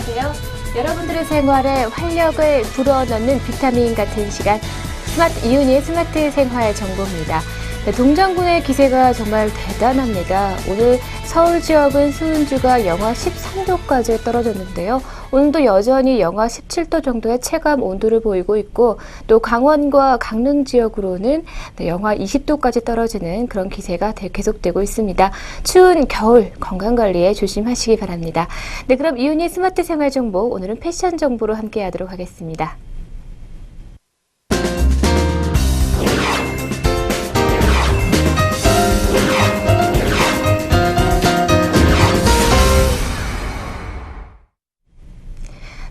안녕하세요. 여러분들의 생활에 활력을 불어넣는 비타민 같은 시간 스마트 이윤의 스마트 생활 정보입니다. 네, 동장군의 기세가 정말 대단합니다. 오늘 서울 지역은 수은주가 영하 13도까지 떨어졌는데요. 오늘도 여전히 영하 17도 정도의 체감 온도를 보이고 있고 또 강원과 강릉 지역으로는 네, 영하 20도까지 떨어지는 그런 기세가 대- 계속되고 있습니다. 추운 겨울 건강 관리에 조심하시기 바랍니다. 네, 그럼 이윤희 스마트 생활 정보 오늘은 패션 정보로 함께 하도록 하겠습니다.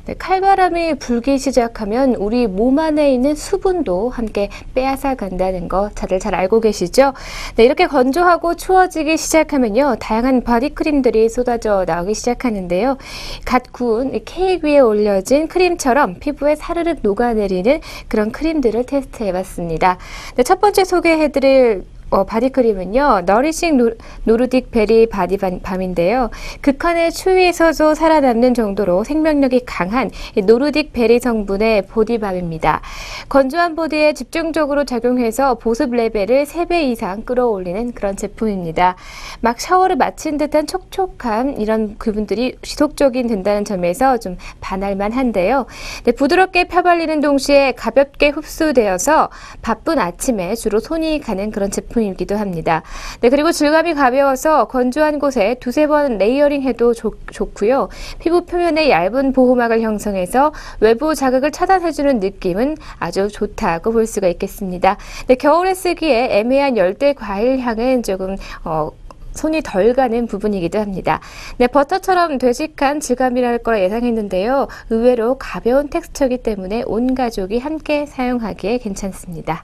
네, 칼바람이 불기 시작하면 우리 몸 안에 있는 수분도 함께 빼앗아 간다는 거 다들 잘 알고 계시죠? 네, 이렇게 건조하고 추워지기 시작하면요. 다양한 바디크림들이 쏟아져 나오기 시작하는데요. 갓 구운 이 케이크 위에 올려진 크림처럼 피부에 사르르 녹아내리는 그런 크림들을 테스트해 봤습니다. 네, 첫 번째 소개해드릴 어, 바디크림은요, 너리싱 노, 노르 딕 베리 바디밤인데요. 극한의 추위에서도 살아남는 정도로 생명력이 강한 이 노르딕 베리 성분의 보디밤입니다. 건조한 보디에 집중적으로 작용해서 보습 레벨을 3배 이상 끌어올리는 그런 제품입니다. 막 샤워를 마친 듯한 촉촉함, 이런 기분들이 지속적인 된다는 점에서 좀 반할만 한데요. 네, 부드럽게 펴발리는 동시에 가볍게 흡수되어서 바쁜 아침에 주로 손이 가는 그런 제품 이기도 합니다. 네, 그리고 질감이 가벼워서 건조한 곳에 두세 번 레이어링 해도 좋, 좋고요. 피부 표면에 얇은 보호막을 형성해서 외부 자극을 차단해주는 느낌은 아주 좋다고 볼 수가 있겠습니다. 네, 겨울에 쓰기에 애매한 열대 과일 향은 조금 어, 손이 덜 가는 부분이기도 합니다. 네, 버터처럼 되직한 질감이랄 거라 예상했는데요. 의외로 가벼운 텍스처이기 때문에 온 가족이 함께 사용하기에 괜찮습니다.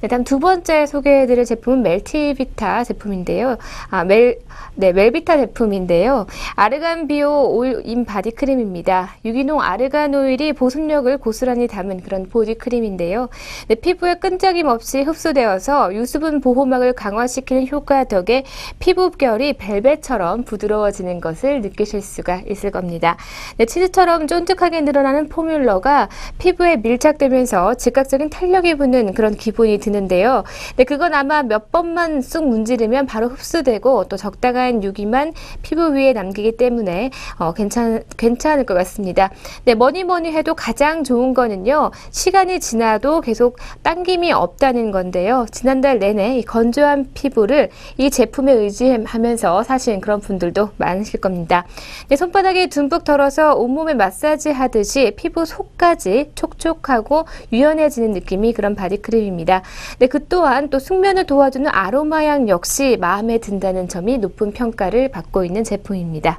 네, 다음 두 번째 소개해드릴 제품은 멜티비타 제품인데요. 아, 멜, 네, 멜비타 제품인데요. 아르간 비오 오일인 바디 크림입니다. 유기농 아르간 오일이 보습력을 고스란히 담은 그런 보디 크림인데요. 네, 피부에 끈적임 없이 흡수되어서 유수분 보호막을 강화시키는 효과 덕에 피부결이 벨벳처럼 부드러워지는 것을 느끼실 수가 있을 겁니다. 네, 치즈처럼 쫀득하게 늘어나는 포뮬러가 피부에 밀착되면서 즉각적인 탄력이 붙는 그런 기분이 드는 데요. 네, 그건 아마 몇 번만 쑥 문지르면 바로 흡수되고 또 적당한 유기만 피부 위에 남기기 때문에 어, 괜찮, 괜찮을 것 같습니다. 네, 뭐니 뭐니 해도 가장 좋은 거는요. 시간이 지나도 계속 당김이 없다는 건데요. 지난달 내내 이 건조한 피부를 이 제품에 의지하면서 사신 그런 분들도 많으실 겁니다. 네, 손바닥에 듬뿍 덜어서 온몸에 마사지 하듯이 피부 속까지 촉촉하고 유연해지는 느낌이 그런 바디크림입니다. 네, 그 또한 또 숙면을 도와주는 아로마향 역시 마음에 든다는 점이 높은 평가를 받고 있는 제품입니다.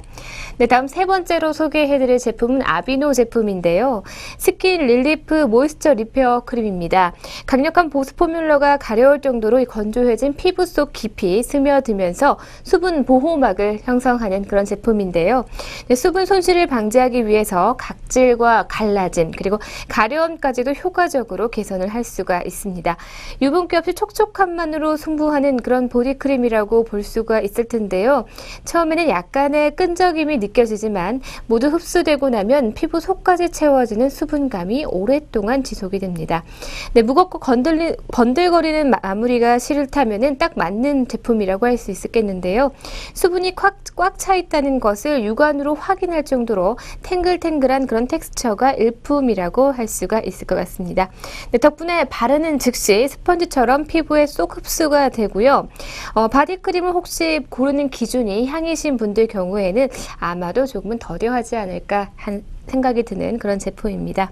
네, 다음 세 번째로 소개해드릴 제품은 아비노 제품인데요. 스킨 릴리프 모이스처 리페어 크림입니다. 강력한 보습 포뮬러가 가려울 정도로 이 건조해진 피부 속 깊이 스며들면서 수분 보호막을 형성하는 그런 제품인데요. 네, 수분 손실을 방지하기 위해서 각질과 갈라짐 그리고 가려움까지도 효과적으로 개선을 할 수가 있습니다. 유분기 없이 촉촉함만으로 승부하는 그런 보디크림이라고 볼 수가 있을 텐데요. 처음에는 약간의 끈적임이 느껴지지만 모두 흡수되고 나면 피부 속까지 채워지는 수분감이 오랫동안 지속이 됩니다. 네, 무겁고 건들리, 번들거리는 마무리가 싫다면은 딱 맞는 제품이라고 할 수 있겠는데요. 수분이 꽉 차 있다는 것을 육안으로 확인할 정도로 탱글탱글한 그런 텍스처가 일품이라고 할 수가 있을 것 같습니다. 네, 덕분에 바르는 즉시 스펀지처럼 피부에 쏙 흡수가 되고요. 어, 바디크림을 혹시 고르는 기준이 향이신 분들 경우에는 아마도 조금은 더뎌하지 않을까 한 생각이 드는 그런 제품입니다.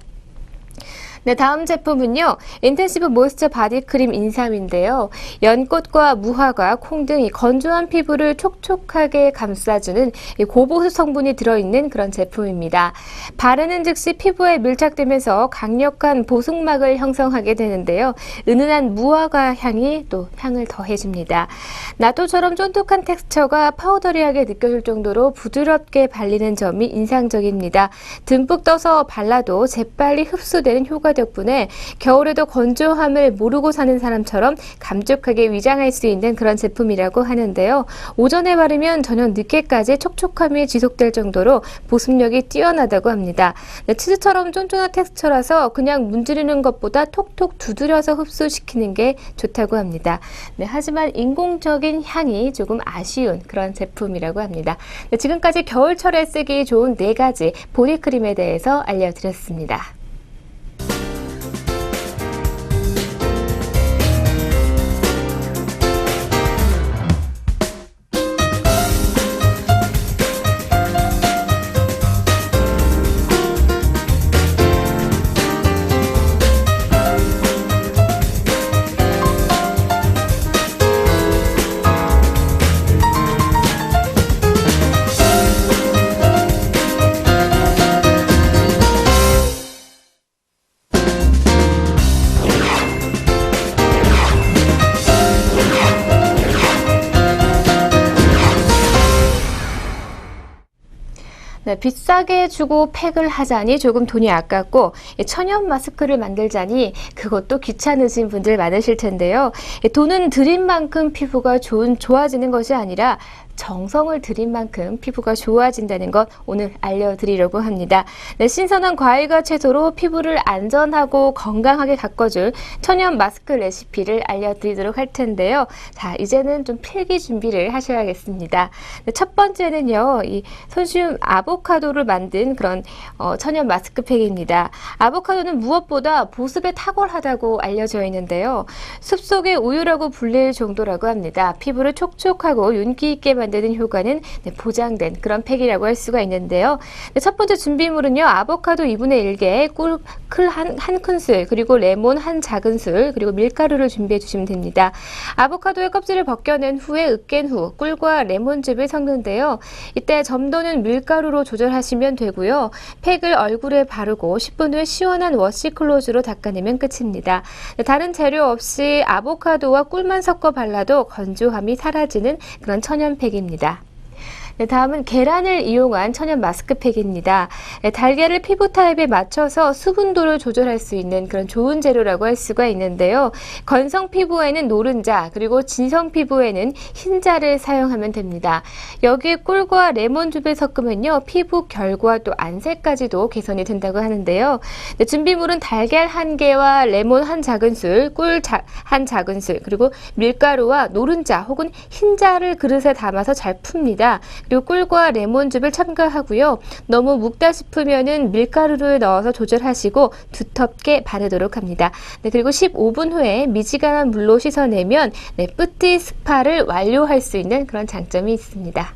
네, 다음 제품은요. 인텐시브 모이스처 바디 크림 인삼인데요. 연꽃과 무화과, 콩 등 이 건조한 피부를 촉촉하게 감싸주는 이 고보습 성분이 들어있는 그런 제품입니다. 바르는 즉시 피부에 밀착되면서 강력한 보습막을 형성하게 되는데요. 은은한 무화과 향이 또 향을 더해줍니다. 나토처럼 쫀득한 텍스처가 파우더리하게 느껴질 정도로 부드럽게 발리는 점이 인상적입니다. 듬뿍 떠서 발라도 재빨리 흡수되는 효과 효과 덕분에 겨울에도 건조함을 모르고 사는 사람처럼 감촉하게 위장할 수 있는 그런 제품이라고 하는데요. 오전에 바르면 저녁 늦게까지 촉촉함이 지속될 정도로 보습력이 뛰어나다고 합니다. 네, 치즈처럼 쫀쫀한 텍스처라서 그냥 문지르는 것보다 톡톡 두드려서 흡수시키는 게 좋다고 합니다. 네, 하지만 인공적인 향이 조금 아쉬운 그런 제품이라고 합니다. 네, 지금까지 겨울철에 쓰기 좋은 네 가지 보디크림에 대해서 알려드렸습니다. 네, 비싸게 주고 팩을 하자니 조금 돈이 아깝고 이 천연 마스크를 만들자니 그것도 귀찮으신 분들 많으실 텐데요. 이 돈은 들인 만큼 피부가 좋은 좋아지는 것이 아니라 정성을 들인 만큼 피부가 좋아진다는 것 오늘 알려드리려고 합니다. 네, 신선한 과일과 채소로 피부를 안전하고 건강하게 가꿔줄 천연 마스크 레시피를 알려드리도록 할 텐데요. 자, 이제는 좀 필기 준비를 하셔야겠습니다. 네, 첫 번째는요, 이 손쉬운 아보카도를 만든 그런 어, 천연 마스크팩입니다. 아보카도는 무엇보다 보습에 탁월하다고 알려져 있는데요. 숲속의 우유라고 불릴 정도라고 합니다. 피부를 촉촉하고 윤기 있게 만 드는 효과는 네, 보장된 그런 팩이라고 할 수가 있는데요. 네, 첫 번째 준비물은요. 아보카도 2분의 1개, 꿀한 한 큰술, 그리고 레몬 한 작은술, 그리고 밀가루를 준비해 주시면 됩니다. 아보카도의 껍질을 벗겨낸 후에 으깬 후 꿀과 레몬즙을 섞는데요. 이때 점도는 밀가루로 조절하시면 되고요. 팩을 얼굴에 바르고 10분 후에 시원한 워시클로즈로 닦아내면 끝입니다. 네, 다른 재료 없이 아보카도와 꿀만 섞어 발라도 건조함이 사라지는 그런 천연 팩입니다. 드립니다. 네, 다음은 계란을 이용한 천연 마스크팩입니다. 네, 달걀을 피부 타입에 맞춰서 수분도를 조절할 수 있는 그런 좋은 재료라고 할 수가 있는데요. 건성 피부에는 노른자 그리고 진성 피부에는 흰자를 사용하면 됩니다. 여기에 꿀과 레몬즙을 섞으면요 피부 결과 또 안색까지도 개선이 된다고 하는데요. 네, 준비물은 달걀 한 개와 레몬 한 작은술, 꿀 한 작은술 그리고 밀가루와 노른자 혹은 흰자를 그릇에 담아서 잘 풉니다. 그리고 꿀과 레몬즙을 첨가하고요. 너무 묵다 싶으면은 밀가루를 넣어서 조절하시고 두텁게 바르도록 합니다. 네, 그리고 15분 후에 미지근한 물로 씻어내면 네, 뿌띠 스파를 완료할 수 있는 그런 장점이 있습니다.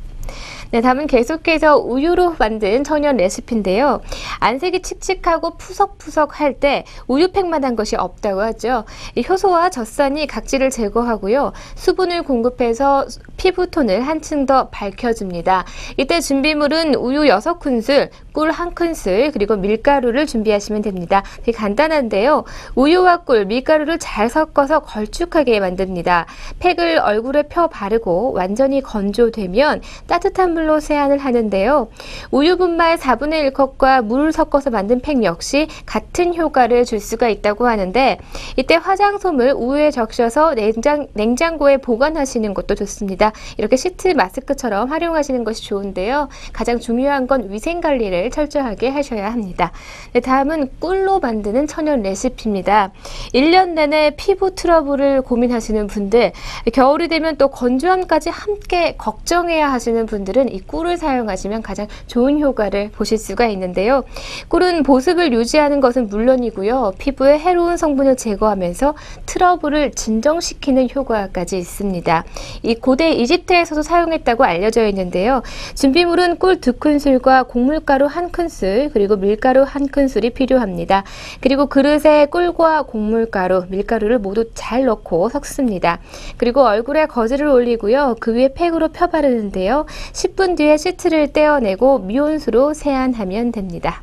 네, 다음은 계속해서 우유로 만든 천연 레시피인데요. 안색이 칙칙하고 푸석푸석 할 때 우유팩만 한 것이 없다고 하죠. 효소와 젖산이 각질을 제거하고요. 수분을 공급해서 피부톤을 한층 더 밝혀줍니다. 이때 준비물은 우유 6큰술, 꿀 1큰술, 그리고 밀가루를 준비하시면 됩니다. 되게 간단한데요. 우유와 꿀, 밀가루를 잘 섞어서 걸쭉하게 만듭니다. 팩을 얼굴에 펴 바르고 완전히 건조되면 따뜻한 물로 세안을 하는데요. 우유 분말 4분의 1컵과 물을 섞어서 만든 팩 역시 같은 효과를 줄 수가 있다고 하는데 이때 화장솜을 우유에 적셔서 냉장, 냉장고에 보관하시는 것도 좋습니다. 이렇게 시트 마스크처럼 활용하시는 것이 좋은데요. 가장 중요한 건 위생 관리를 철저하게 하셔야 합니다. 네, 다음은 꿀로 만드는 천연 레시피입니다. 1년 내내 피부 트러블을 고민하시는 분들, 겨울이 되면 또 건조함까지 함께 걱정해야 하시는 분들은 이 꿀을 사용하시면 가장 좋은 효과를 보실 수가 있는데요. 꿀은 보습을 유지하는 것은 물론이고요. 피부에 해로운 성분을 제거하면서 트러블을 진정시키는 효과까지 있습니다. 이 고대 이집트에서도 사용했다고 알려져 있는데요. 준비물은 꿀 두 큰술과 곡물가루 한 큰술, 그리고 밀가루 한 큰술이 필요합니다. 그리고 그릇에 꿀과 곡물가루, 밀가루를 모두 잘 넣고 섞습니다. 그리고 얼굴에 거즈를 올리고요. 그 위에 팩으로 펴 바르는데요. 10분 뒤에 시트를 떼어내고 미온수로 세안하면 됩니다.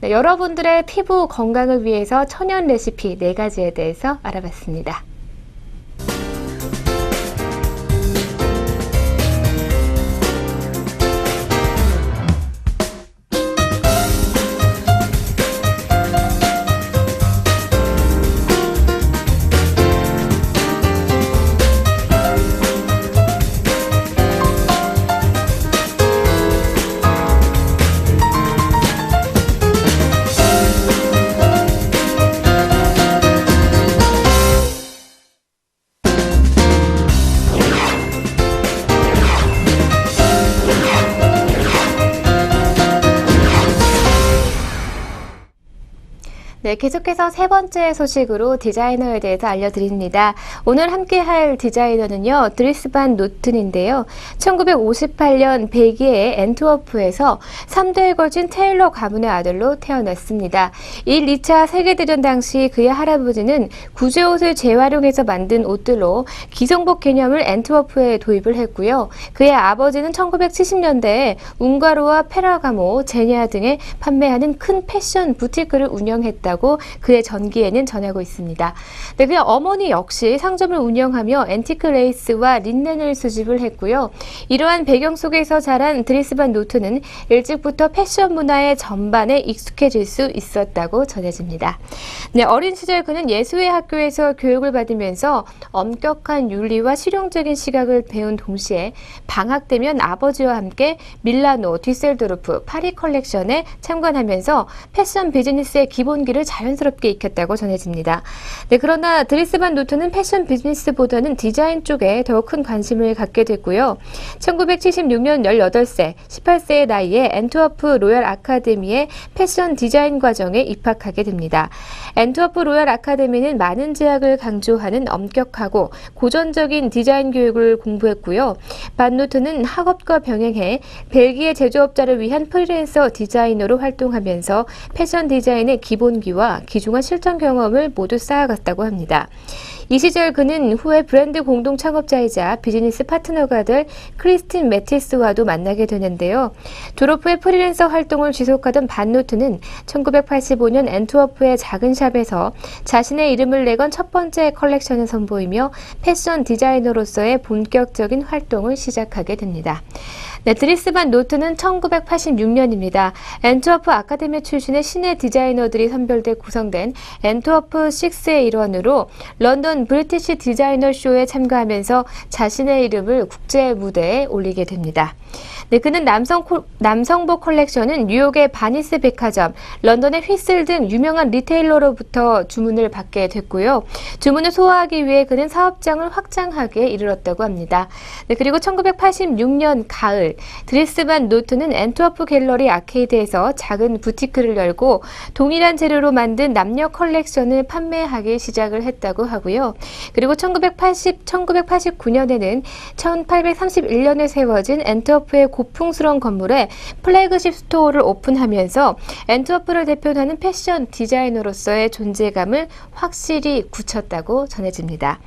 네, 여러분들의 피부 건강을 위해서 천연 레시피 4가지에 대해서 알아봤습니다. 네, 계속해서 세 번째 소식으로 디자이너에 대해서 알려드립니다. 오늘 함께 할 디자이너는요, 드리스반 노튼인데요. 1958년 벨기에의 엔트워프에서 3대에 걸친 테일러 가문의 아들로 태어났습니다. 1, 2차 세계대전 당시 그의 할아버지는 구제옷을 재활용해서 만든 옷들로 기성복 개념을 엔트워프에 도입을 했고요. 그의 아버지는 1970년대에 웅가로와 페라가모, 제냐 등에 판매하는 큰 패션 부티크를 운영했다 고 그의 전기에는 전하고 있습니다. 네, 그의 어머니 역시 상점을 운영하며 앤티크 레이스와 린넨을 수집을 했고요. 이러한 배경 속에서 자란 드리스반 노트는 일찍부터 패션 문화의 전반에 익숙해질 수 있었다고 전해집니다. 네, 어린 시절 그는 예수의 학교에서 교육을 받으면서 엄격한 윤리와 실용적인 시각을 배운 동시에 방학 되면 아버지와 함께 밀라노, 뒤셀도르프, 파리 컬렉션에 참관하면서 패션 비즈니스의 기본기를 자연스럽게 익혔다고 전해집니다. 네, 그러나 드리스반 노트는 패션 비즈니스보다는 디자인 쪽에 더 큰 관심을 갖게 됐고요. 1976년 18세, 18세의 나이에 엔트워프 로열 아카데미의 패션 디자인 과정에 입학하게 됩니다. 엔트워프 로열 아카데미는 많은 제약을 강조하는 엄격하고 고전적인 디자인 교육을 공부했고요. 반노트는 학업과 병행해 벨기에 제조업자를 위한 프리랜서 디자이너로 활동하면서 패션 디자인의 기본기와 기중한 실전 경험을 모두 쌓아갔다고 합니다. 이 시절 그는 후에 브랜드 공동 창업자이자 비즈니스 파트너가 될 크리스틴 매티스와도 만나게 되는데요. 졸업 후에 프리랜서 활동을 지속하던 반노트는 1985년 엔트워프의 작은 샵에서 자신의 이름을 내건 첫 번째 컬렉션을 선보이며 패션 디자이너로서의 본격적인 활동을 시작하게 됩니다. 네, 드리스반 노트는 1986년입니다. 엔트워프 아카데미 출신의 신의 디자이너들이 선별돼 구성된 엔트워프 6의 일원으로 런던 브리티시 디자이너 쇼에 참가하면서 자신의 이름을 국제 무대에 올리게 됩니다. 네, 그는 남성 콜, 남성복 컬렉션은 뉴욕의 바니스 백화점, 런던의 휘슬 등 유명한 리테일러로부터 주문을 받게 됐고요. 주문을 소화하기 위해 그는 사업장을 확장하기에 이르렀다고 합니다. 네, 그리고 1986년 가을 드리스반 노트는 엔트워프 갤러리 아케이드에서 작은 부티크를 열고 동일한 재료로 만든 남녀 컬렉션을 판매하기 시작을 했다고 하고요. 그리고 1980, 1989년에는 1831년에 세워진 엔트워프의 고풍스러운 건물에 플래그십 스토어를 오픈하면서 엔트워프를 대표하는 패션 디자이너로서의 존재감을 확실히 굳혔다고 전해집니다.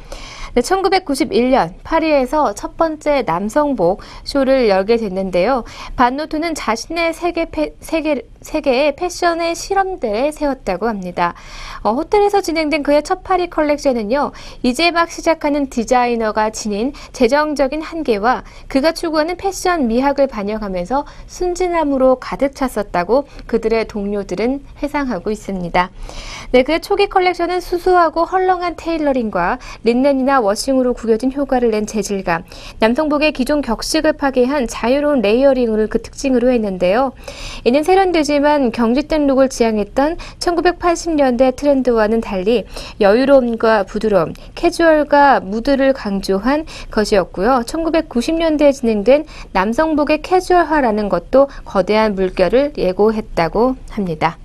네, 1991년 파리에서 첫 번째 남성복 쇼를 열게 됐는데요. 반노트는 자신의 세계, 패, 세계, 세계의 패션의 실험대에 세웠다고 합니다. 어, 호텔에서 진행된 그의 첫 파리 컬렉션은요, 이제 막 시작하는 디자이너가 지닌 재정적인 한계와 그가 추구하는 패션 미학을 반영하면서 순진함으로 가득 찼었다고 그들의 동료들은 회상하고 있습니다. 네, 그의 초기 컬렉션은 수수하고 헐렁한 테일러링과 린넨이나 워싱으로 구겨진 효과를 낸 재질감, 남성복의 기존 격식을 파괴한 자유로운 레이어링을 그 특징으로 했는데요. 이는 세련되지만 경직된 룩을 지향했던 1980년대 트렌드와는 달리 여유로움과 부드러움, 캐주얼과 무드를 강조한 것이었고요. 1990년대에 진행된 남성복 의 캐주얼화라는 것도 거대한 물결을 예고했다고 합니다.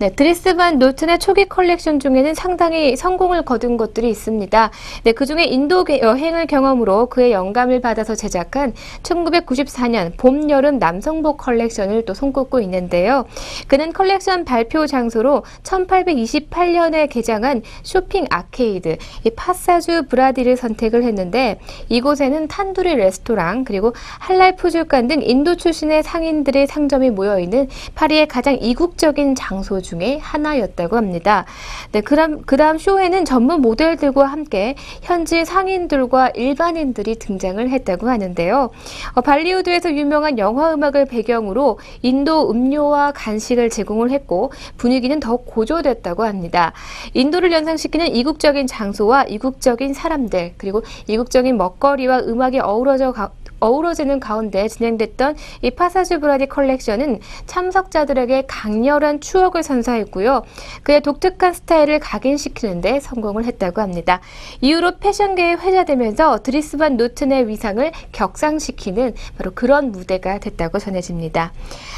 네, 드리스반 노튼의 초기 컬렉션 중에는 상당히 성공을 거둔 것들이 있습니다. 네, 그 중에 인도 여행을 경험으로 그의 영감을 받아서 제작한 1994년 봄, 여름 남성복 컬렉션을 또 손꼽고 있는데요. 그는 컬렉션 발표 장소로 1828년에 개장한 쇼핑 아케이드, 이 파사주 브라디를 선택을 했는데 이곳에는 탄두리 레스토랑 그리고 할랄 푸주간 등 인도 출신의 상인들의 상점이 모여 있는 파리의 가장 이국적인 장소 중에 하나였다고 합니다. 네, 그다음 그다음 쇼에는 전문 모델들과 함께 현지 상인들과 일반인들이 등장을 했다고 하는데요. 어, 발리우드에서 유명한 영화 음악을 배경으로 인도 음료와 간식을 제공을 했고 분위기는 더욱 고조됐다고 합니다. 인도를 연상시키는 이국적인 장소와 이국적인 사람들 그리고 이국적인 먹거리와 음악이 어우러져 가, 어우러지는 가운데 진행됐던 이 파사주 브라디 컬렉션은 참석자들에게 강렬한 추억을 선사했고요. 그의 독특한 스타일을 각인시키는데 성공을 했다고 합니다. 이후로 패션계에 회자되면서 드리스반 노튼의 위상을 격상시키는 바로 그런 무대가 됐다고 전해집니다.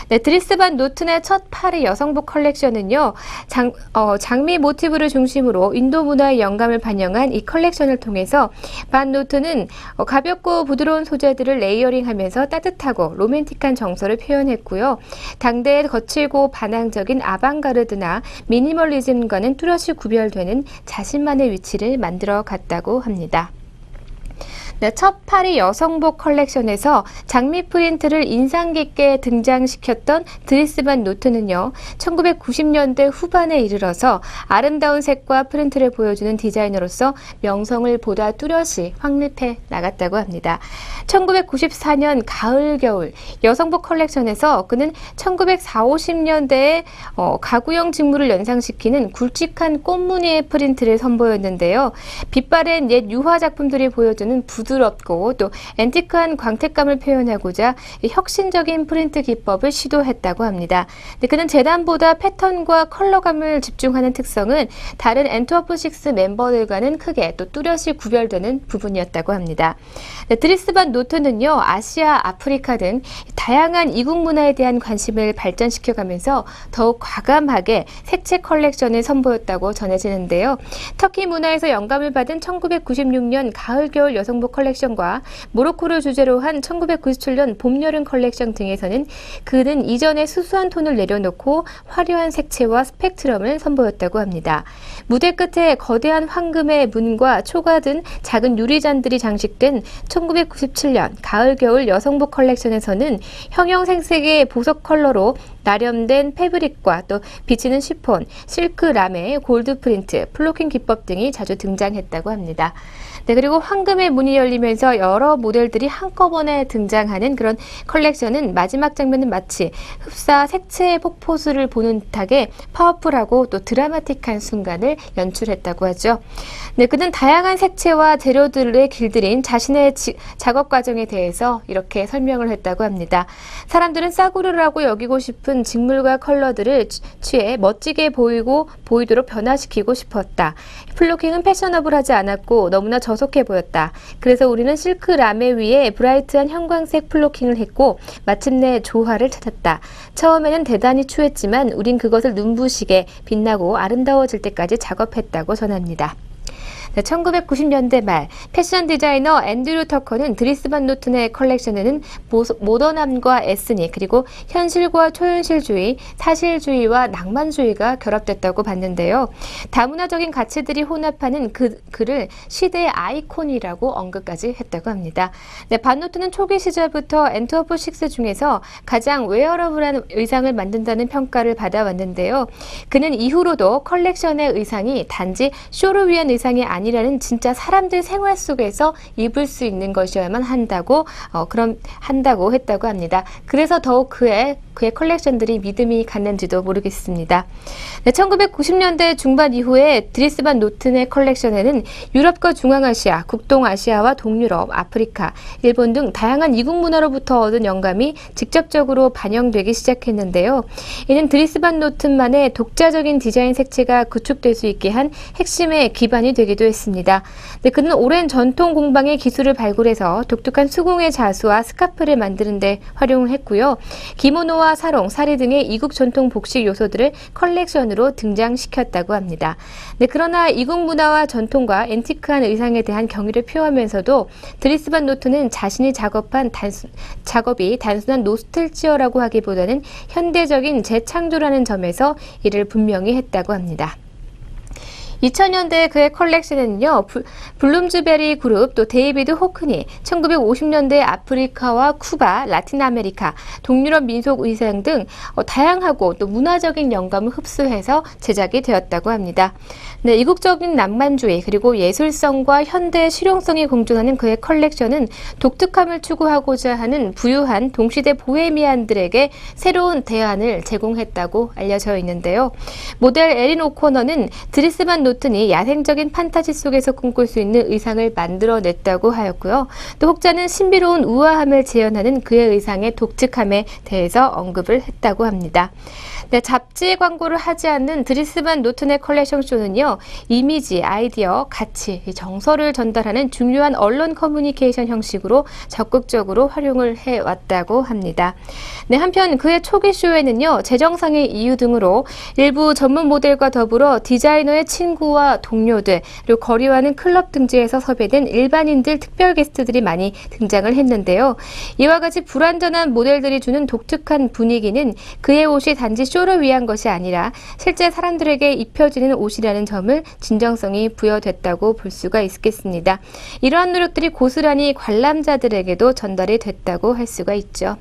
네, 드리스반 노튼의 첫 파리 여성복 컬렉션은요, 장, 어, 장미 모티브를 중심으로 인도 문화의 영감을 반영한 이 컬렉션을 통해서 반 노튼은 어, 가볍고 부드러운 소재들을 레이어링하면서 따뜻하고 로맨틱한 정서를 표현했고요. 당대의 거칠고 반항적인 아방가르드나 미니멀리즘과는 뚜렷이 구별되는 자신만의 위치를 만들어 갔다고 합니다. 네, 첫 파리 여성복 컬렉션에서 장미 프린트를 인상 깊게 등장시켰던 드리스반 노트는요, 1990년대 후반에 이르러서 아름다운 색과 프린트를 보여주는 디자이너로서 명성을 보다 뚜렷이 확립해 나갔다고 합니다. 1994년 가을 겨울 여성복 컬렉션에서 그는 1940, 50년대에 어, 가구형 직물을 연상시키는 굵직한 꽃무늬의 프린트를 선보였는데요. 빛바랜 옛 유화 작품들이 보여주는 부드 럽고 또 앤티크한 광택감을 표현하고자 이 혁신적인 프린트 기법을 시도했다고 합니다. 그는 재단보다 패턴과 컬러감을 집중하는 특성은 다른 엔트워프 식스 멤버들과는 크게 또 뚜렷이 구별되는 부분이었다고 합니다. 네, 드리스반 노트는요, 아시아, 아프리카 등 다양한 이국 문화에 대한 관심을 발전시켜가면서 더욱 과감하게 색채 컬렉션을 선보였다고 전해지는데요. 터키 문화에서 영감을 받은 1996년 가을, 겨울 여성복 컬렉션 과 모로코를 주제로 한 1997년 봄, 여름 컬렉션 등에서는 그는 이전의 수수한 톤을 내려놓고 화려한 색채와 스펙트럼을 선보였다고 합니다. 무대 끝에 거대한 황금의 문과 초가 든 작은 유리잔들이 장식된 1997년 가을 겨울 여성복 컬렉션에서는 형형색색의 보석 컬러로 나렴된 패브릭과 또 비치는 시폰, 실크 라메, 골드 프린트, 플로킹 기법 등이 자주 등장했다고 합니다. 네, 그리고 황금의 문이 열리면서 여러 모델들이 한꺼번에 등장하는 그런 컬렉션은 마지막 장면은 마치 흡사 색채의 폭포수를 보는 듯하게 파워풀하고 또 드라마틱한 순간을 연출했다고 하죠. 네, 그는 다양한 색채와 재료들을 길들인 자신의 지, 작업 과정에 대해서 이렇게 설명을 했다고 합니다. 사람들은 싸구려라고 여기고 싶은 직물과 컬러들을 취해 멋지게 보이고 보이도록 변화시키고 싶었다. 플로킹은 패셔너블하지 않았고 너무나 저 속해 보였다. 그래서 우리는 실크 라메 위에 브라이트한 형광색 플로킹을 했고 마침내 조화를 찾았다. 처음에는 대단히 추했지만 우린 그것을 눈부시게 빛나고 아름다워질 때까지 작업했다고 전합니다. 네, 1990년대 말 패션 디자이너 앤드류 터커는 드리스반 노튼의 컬렉션에는 모던함과 에스닉 그리고 현실과 초현실주의, 사실주의와 낭만주의가 결합됐다고 봤는데요. 다문화적인 가치들이 혼합하는 그 글을 시대의 아이콘이라고 언급까지 했다고 합니다. 네, 반노트는 초기 시절부터 엔트워프 식스 중에서 가장 웨어러블한 의상을 만든다는 평가를 받아왔는데요. 그는 이후로도 컬렉션의 의상이 단지 쇼를 위한 의상이 아니 아니라는 진짜 사람들 생활 속에서 입을 수 있는 것이어야만 한다고 어, 그럼 한다고 했다고 합니다. 그래서 더욱 그의 그의 컬렉션들이 믿음이 갔는지도 모르겠습니다. 네, 1990년대 중반 이후에 드리스반 노튼의 컬렉션에는 유럽과 중앙아시아, 국동아시아와 동유럽, 아프리카, 일본 등 다양한 이국 문화로부터 얻은 영감이 직접적으로 반영되기 시작했는데요. 이는 드리스반 노튼만의 독자적인 디자인 색채가 구축될 수 있게 한 핵심의 기반이 되기도 했습니다. 네, 그는 오랜 전통 공방의 기술을 발굴해서 독특한 수공의 자수와 스카프를 만드는 데 활용을 했고요. 기모노와 사롱, 사리 등의 이국 전통 복식 요소들을 컬렉션으로 등장시켰다고 합니다. 네, 그러나 이국 문화와 전통과 앤티크한 의상에 대한 경의를 표하면서도 드리스반 노트는 자신이 작업한 단순, 작업이 단순한 노스텔지어라고 하기보다는 현대적인 재창조라는 점에서 이를 분명히 했다고 합니다. 2000년대 그의 컬렉션에는요, 블룸즈베리 그룹, 또 데이비드 호크니, 1950년대 아프리카와 쿠바, 라틴 아메리카, 동유럽 민속 의상 등 어, 다양하고 또 문화적인 영감을 흡수해서 제작이 되었다고 합니다. 네, 이국적인 낭만주의 그리고 예술성과 현대 실용성이 공존하는 그의 컬렉션은 독특함을 추구하고자 하는 부유한 동시대 보헤미안들에게 새로운 대안을 제공했다고 알려져 있는데요. 모델 에린 오코너는 드리스만 노 튼이 야생적인 판타지 속에서 꿈꿀 수 있는 의상을 만들어냈다고 하였고요. 또 혹자는 신비로운 우아함을 재현하는 그의 의상의 독특함에 대해서 언급을 했다고 합니다. 네, 잡지 광고를 하지 않는 드리스반 노튼의 컬렉션 쇼는요, 이미지, 아이디어, 가치, 정서를 전달하는 중요한 언론 커뮤니케이션 형식으로 적극적으로 활용을 해왔다고 합니다. 네, 한편 그의 초기 쇼에는요, 재정상의 이유 등으로 일부 전문 모델과 더불어 디자이너의 친구와 동료들, 그리고 거리와는 클럽 등지에서 섭외된 일반인들 특별 게스트들이 많이 등장을 했는데요. 이와 같이 불완전한 모델들이 주는 독특한 분위기는 그의 옷이 단지 쇼를 위한 것이 아니라 실제 사람들에게 입혀지는 옷이라는 점을 진정성이 부여됐다고 볼 수가 있겠습니다. 이러한 노력들이 고스란히 관람자들에게도 전달이 됐다고 할 수가 있죠.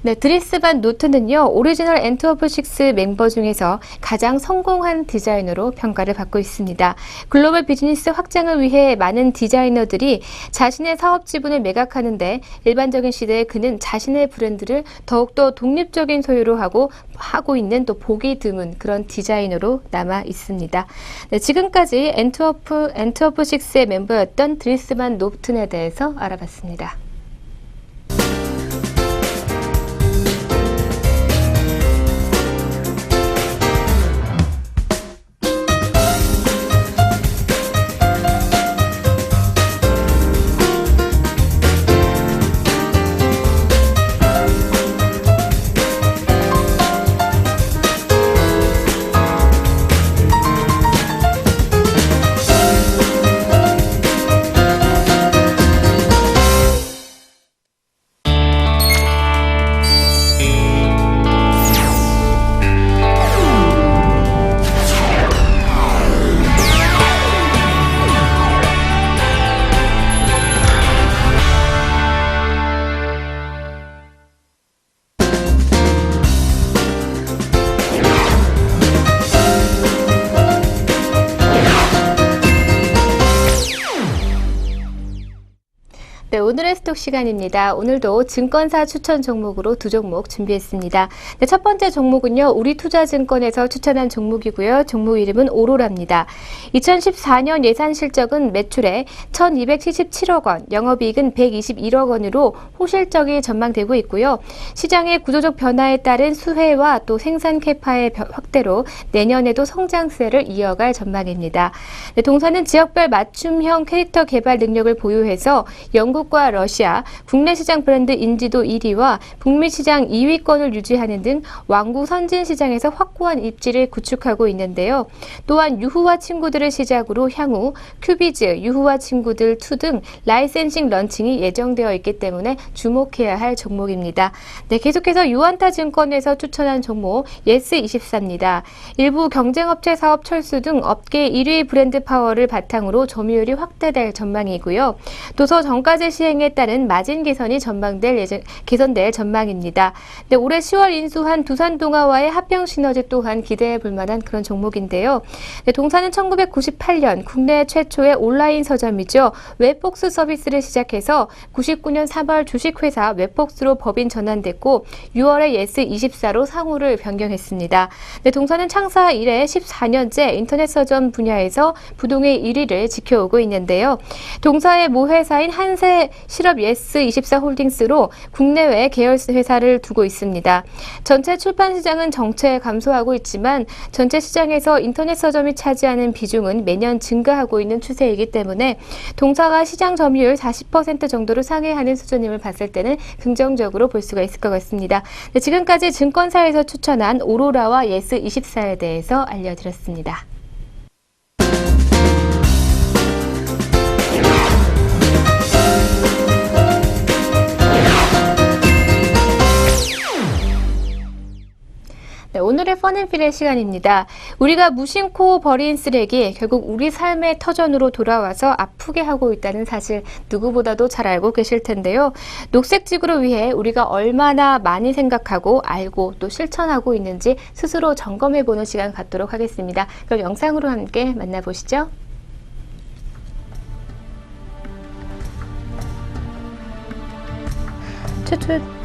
네, 드리스 반 노트는요, 오리지널 엔트워프 6 멤버 중에서 가장 성공한 디자이너로 평가를 받고 있습니다. 글로벌 비즈니스 확장을 위해 많은 디자이너들이 자신의 사업 지분을 매각하는데 일반적인 시대에 그는 자신의 브랜드를 더욱더 독립적인 소유로 하고 하고 있는 또 보기 드문 그런 디자이너로 남아 있습니다. 네, 지금까지 엔트워프 엔트워프 6의 멤버였던 드리스 반 노튼에 대해서 알아봤습니다. 시간입니다. 오늘도 증권사 추천 종목으로 두 종목 준비했습니다. 네, 첫 번째 종목은요, 우리투자증권에서 추천한 종목이고요. 종목 이름은 오로라입니다. 2014년 예산 실적은 매출에 1,277억 원, 영업이익은 121억 원으로 호실적이 전망되고 있고요. 시장의 구조적 변화에 따른 수혜와 또 생산 캐파의 확대로 내년에도 성장세를 이어갈 전망입니다. 네, 동사는 지역별 맞춤형 캐릭터 개발 능력을 보유해서 중국과 러시아, 국내 시장 브랜드 인지도 1위와 북미 시장 2위권을 유지하는 등 왕구 선진 시장에서 확고한 입지를 구축하고 있는데요. 또한 유후와 친구들을 시작으로 향후 큐비즈, 유후와 친구들 2 등 라이센싱 런칭이 예정되어 있기 때문에 주목해야 할 종목입니다. 네, 계속해서 유한타 증권에서 추천한 종목 예스24입니다. 일부 경쟁업체 사업 철수 등 업계 1위 브랜드 파워를 바탕으로 점유율이 확대될 전망이고요. 도서 정가제 시행에 따른 마진 개선이 전망될 예정, 개선될 전망입니다. 네, 올해 10월 인수한 두산 동아와의 합병 시너지 또한 기대해 볼 만한 그런 종목인데요. 네, 동사는 1998년 국내 최초의 온라인 서점이죠. 웹복스 서비스를 시작해서 99년 3월 주식회사 웹복스로 법인 전환됐고 6월에 예스24로 상호를 변경했습니다. 네, 동사는 창사 이래 14년째 인터넷 서점 분야에서 부동의 1위를 지켜오고 있는데요. 동사의 모회사인 한세 실업 예스24 홀딩스로 국내외 계열사 회사를 두고 있습니다. 전체 출판 시장은 정체 감소하고 있지만 전체 시장에서 인터넷 서점이 차지하는 비중은 매년 증가하고 있는 추세이기 때문에 동사가 시장 점유율 40% 정도로 상회하는 수준임을 봤을 때는 긍정적으로 볼 수가 있을 것 같습니다. 네, 지금까지 증권사에서 추천한 오로라와 예스24에 대해서 알려드렸습니다. 오늘의 퍼즐필의 시간입니다. 우리가 무심코 버린 쓰레기 결국 우리 삶의 터전으로 돌아와서 아프게 하고 있다는 사실 누구보다도 잘 알고 계실 텐데요. 녹색 지구를 위해 우리가 얼마나 많이 생각하고 알고 또 실천하고 있는지 스스로 점검해 보는 시간 갖도록 하겠습니다. 그럼 영상으로 함께 만나보시죠. 최초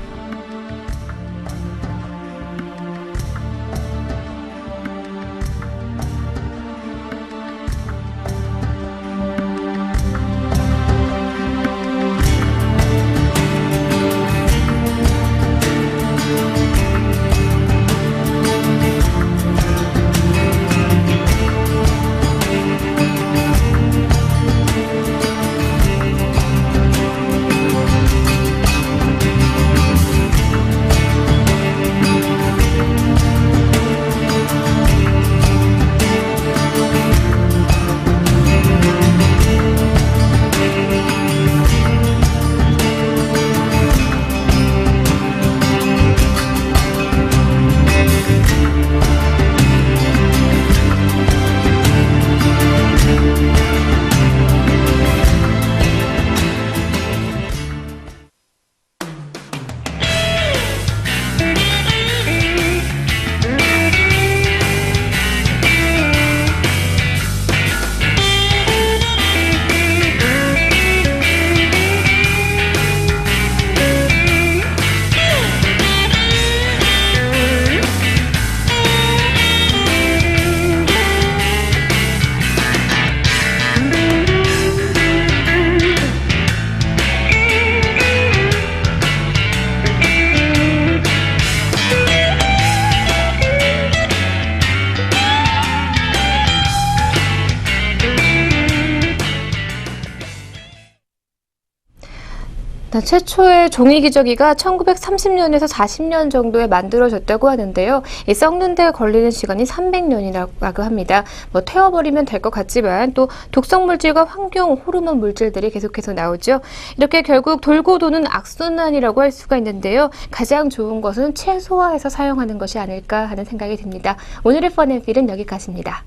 최초의 종이 기저귀가 1930년에서 40년 정도에 만들어졌다고 하는데요. 이 썩는 데 걸리는 시간이 300년이라고 합니다. 뭐 태워버리면 될 것 같지만 또 독성 물질과 환경 호르몬 물질들이 계속해서 나오죠. 이렇게 결국 돌고 도는 악순환이라고 할 수가 있는데요. 가장 좋은 것은 최소화해서 사용하는 것이 아닐까 하는 생각이 듭니다. 오늘의 펀앤필은 여기까지입니다.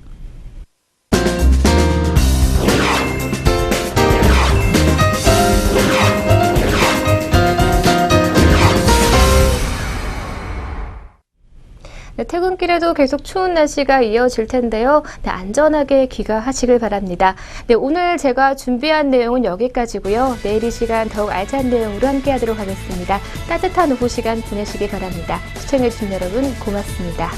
퇴근길에도 계속 추운 날씨가 이어질 텐데요. 네, 안전하게 귀가하시길 바랍니다. 네, 오늘 제가 준비한 내용은 여기까지고요. 내일 이 시간 더욱 알찬 내용으로 함께하도록 하겠습니다. 따뜻한 오후 시간 보내시기 바랍니다. 시청해주신 여러분 고맙습니다.